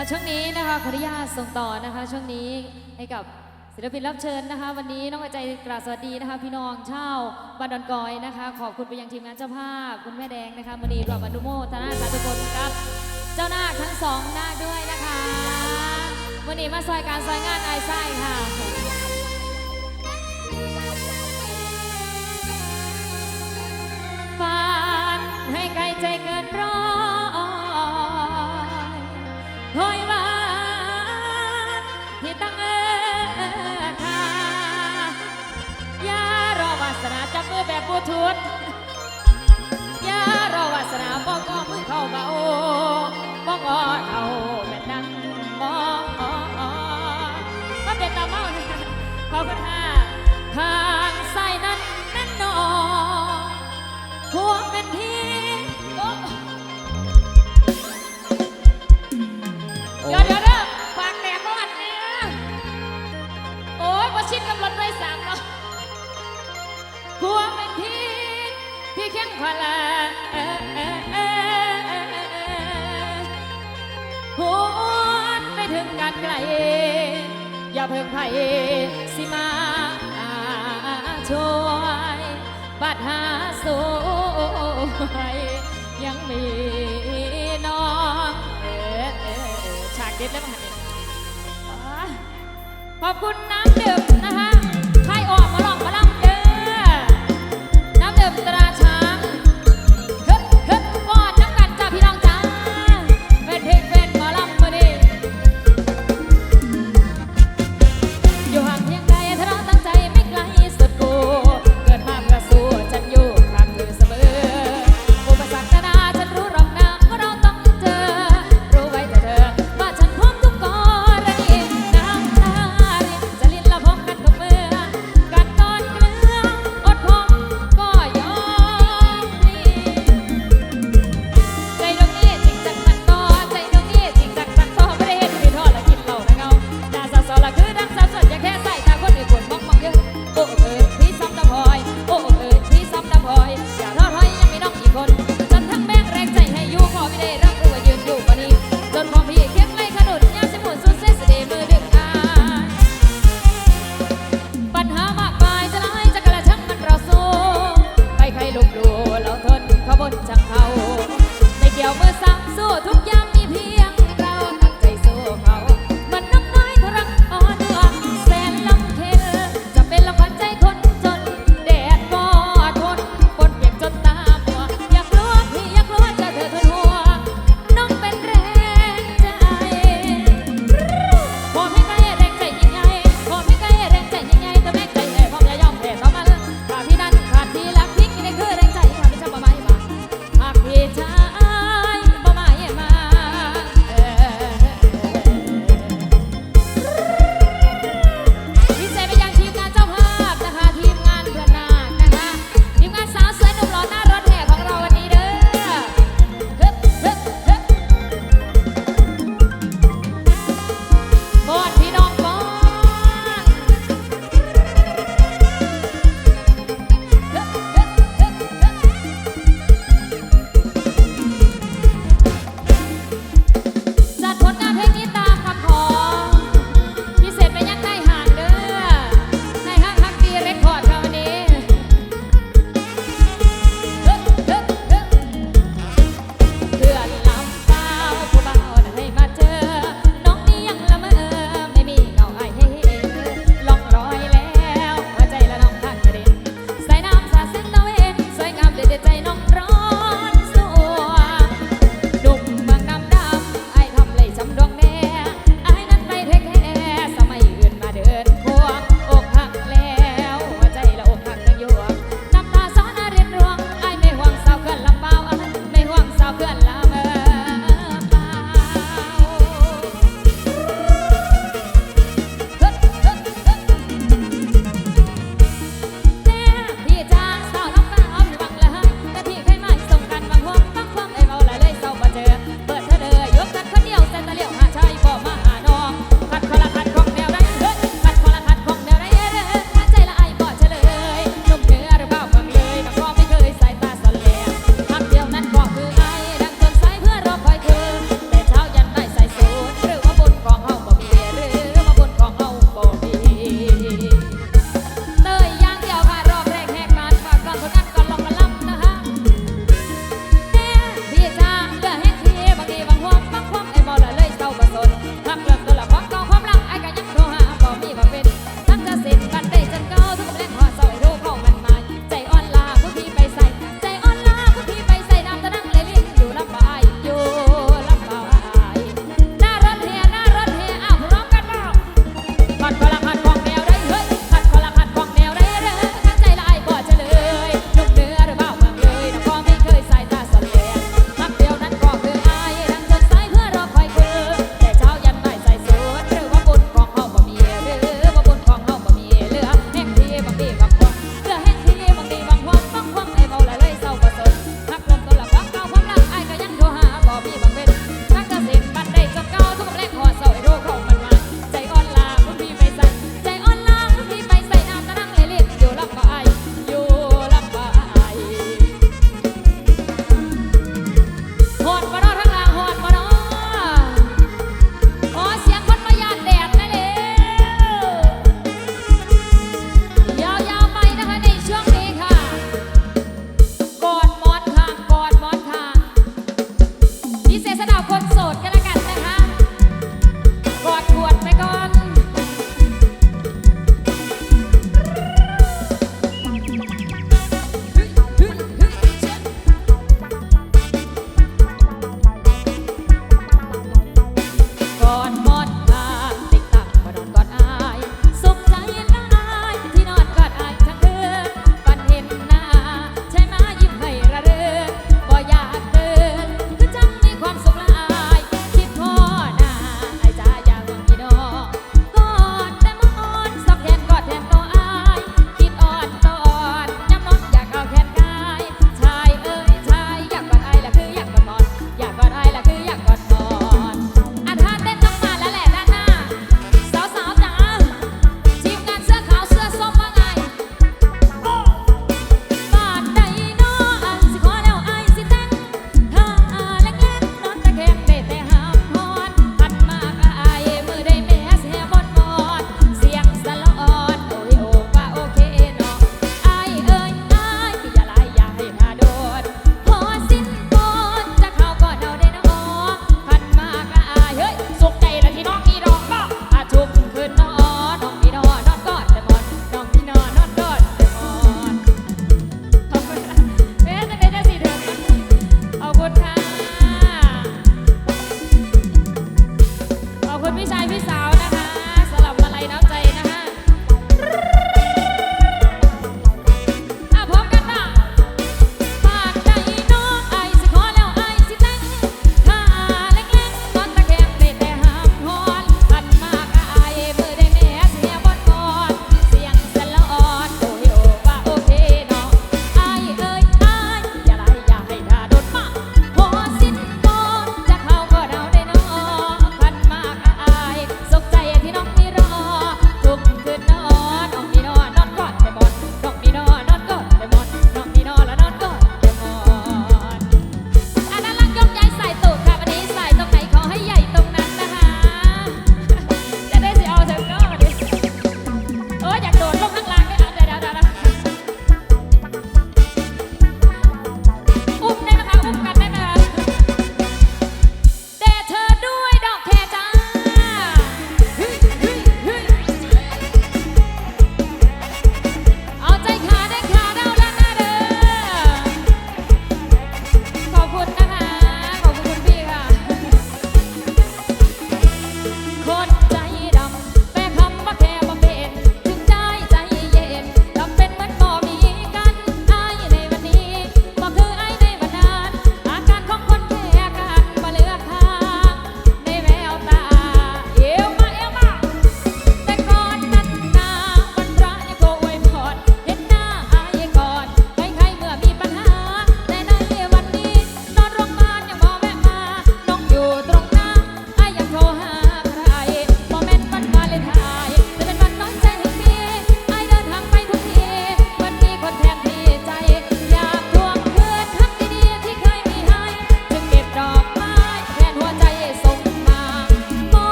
อะช่วงนี้นะคะขออนุญาตส่งต่อนะคะ ช่วงนี้ให้กับศิลปินรับเชิญนะคะ วันนี้น้องกระใจกราบสวัสดีนะคะ พี่น้องชาวบ้านดอนกอยนะคะ ขอบคุณไปยังทีมงานเจ้าภาพ คุณแม่แดงนะคะมณีรวมอนุโมทนาสาธุชนครับ เจ้านาคทั้งสองนาคด้วยนะคะวันนี้มาซอยการซอยงานไอไส้ค่ะฝันให้ไกลใจเกินร้อย พลาหวนไปถึงกันไกล อย่าเพิ่งไผ่สิมาช่วยบัดหาสวยยังมีน้องเออฉากเด็ดแล้วมั้งเนี่ยอ่าขอบคุณนะ